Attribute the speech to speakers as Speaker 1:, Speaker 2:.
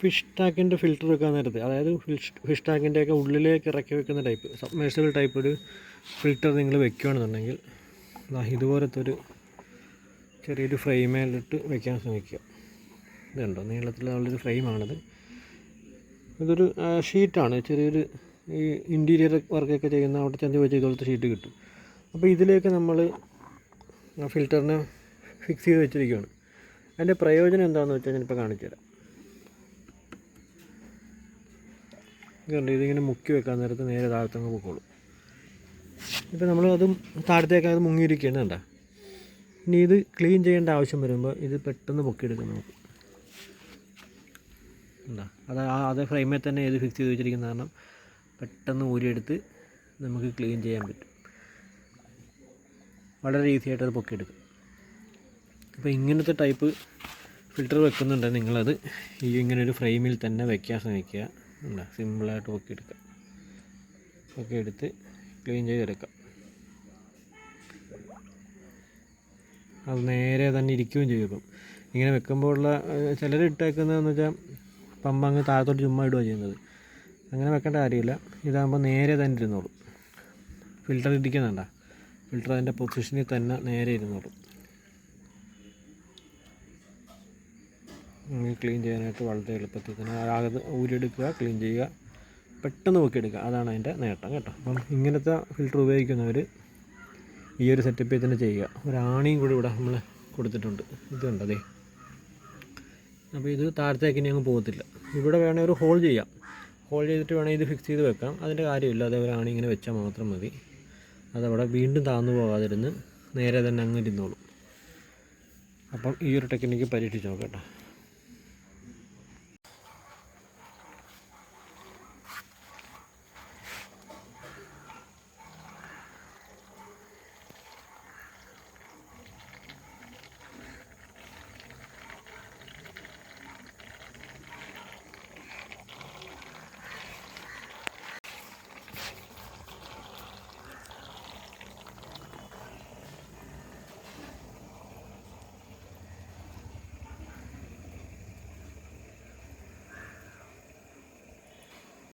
Speaker 1: Fish ടാങ്കിന്റെ filter വെക്കാൻ നേരത്തെ അതായത് ഫിഷ് ഫിഷ് ടാങ്കിന്റെയൊക്കെ ഉള്ളിലേക്ക് ഇറക്കി വെക്കുന്ന ടൈപ്പ് സബ്മേഴ്സിബിൾ ടൈപ്പ് ഒരു ഫിൽറ്റർ നിങ്ങൾ വെക്കുകയാണെന്നുണ്ടെങ്കിൽ ഇതുപോലത്തെ ഒരു ചെറിയൊരു ഫ്രെയിമേലിട്ട് വെക്കാൻ ശ്രമിക്കുക. ഇതുണ്ടോ? നീളത്തിലുള്ളൊരു ഫ്രെയിമാണിത് ഇതൊരു ഷീറ്റാണ് ചെറിയൊരു ഈ ഇന്റീരിയർ വർക്കൊക്കെ ചെയ്യുന്ന അവിടെ ചെന്ന് വെച്ച് ഇതുപോലത്തെ ഷീറ്റ് കിട്ടും. അപ്പോൾ ഇതിലേക്ക് നമ്മൾ ഫിൽറ്ററിനെ ഫിക്സ് ചെയ്ത് വെച്ചിരിക്കുകയാണ് അതിന്റെ പ്രയോജനം എന്താണെന്ന് വെച്ചാൽ ഞാനിപ്പോൾ കാണിച്ചു തരാം ഇതുണ്ട് ഇതിങ്ങനെ മുക്കി വെക്കാൻ നേരത്ത് നേരെ താഴത്തങ്ങ് പൊക്കോളും. ഇപ്പം നമ്മൾ അതും താഴത്തേക്ക് അത് മുങ്ങിയിരിക്കുകയാണ് കണ്ട? ഇനി ഇത് ക്ലീൻ ചെയ്യേണ്ട ആവശ്യം വരുമ്പോൾ ഇത് പെട്ടെന്ന് പൊക്കിയെടുക്കാം നമുക്ക്. എന്താ അത് അതേ ഫ്രെയിമിൽ തന്നെ ഇത് ഫിക്സ് ചെയ്ത് വെച്ചിരിക്കുന്ന കാരണം പെട്ടെന്ന് ഊരിയെടുത്ത് നമുക്ക് ക്ലീൻ ചെയ്യാൻ പറ്റും. വളരെ ഈസി ആയിട്ട് അത് പൊക്കിയെടുക്കും. അപ്പോൾ ഇങ്ങനത്തെ ടൈപ്പ് ഫിൽറ്റർ വെക്കുന്നുണ്ടെങ്കിൽ നിങ്ങളത്. ഈ ഇങ്ങനൊരു ഫ്രെയിമിൽ തന്നെ വെക്കാൻ ശ്രമിക്കുക. എന്താ സിമ്പിളായിട്ട് എടുക്കാം ഒക്കെ എടുത്ത് ക്ലീൻ ചെയ്തെടുക്കാം. അത് നേരെ തന്നെ ഇരിക്കുകയും ചെയ്യും ഇപ്പം. ഇങ്ങനെ വെക്കുമ്പോഴുള്ള ചിലർ ഇട്ടേക്കുന്നതെന്ന് വെച്ചാൽ പമ്പ അങ്ങ് താഴത്തോട്ട് ചുമ്മാ ഇടുകയാണ് ചെയ്യുന്നത്. അങ്ങനെ വെക്കേണ്ട കാര്യമില്ല. ഇതാകുമ്പോൾ നേരെ തന്നെ ഇരുന്നോളും. ഫിൽറ്റർ ഇരിക്കുന്നുണ്ട? ഫിൽറ്റർ അതിന്റെ പൊസിഷനിൽ തന്നെ നേരെ ഇരുന്നോളും. ക്ലീൻ ചെയ്യാനായിട്ട് വളരെ എളുപ്പത്തിൽ തന്നെ ആകെ ഊരിയെടുക്കുക ക്ലീൻ ചെയ്യുക പെട്ടെന്ന് പൊക്കിയെടുക്കുക. അതാണ് അതിന്റെ നേട്ടം കേട്ടോ. അപ്പം ഇങ്ങനത്തെ ഫിൽറ്റർ ഉപയോഗിക്കുന്നവർ ഈ ഒരു സെറ്റപ്പിൽ തന്നെ ചെയ്യുക. ഒരാണിയും കൂടി ഇവിടെ നമ്മൾ കൊടുത്തിട്ടുണ്ട്. ഇത് കണ്ടതേ അപ്പോൾ ഇത് താഴത്തേക്ക് ഇനി അങ്ങ് പോകത്തില്ല. ഇവിടെ വേണമെങ്കിൽ ഒരു ഹോൾ ചെയ്യാം. ഹോൾ ചെയ്തിട്ട് വേണമെങ്കിൽ ഇത് ഫിക്സ് ചെയ്ത് വെക്കാം. അതിന്റെ കാര്യമില്ല. അതേ ഒരു ആണി ഇങ്ങനെ വെച്ചാൽ മാത്രം മതി. അതവിടെ വീണ്ടും താന്നു പോകാതിരുന്ന് നേരെ തന്നെ അങ്ങ് ഇരുന്നോളും. അപ്പം ഈ ഒരു ടെക്നിക്ക് പരീക്ഷിച്ച് നോക്കാം കേട്ടോ.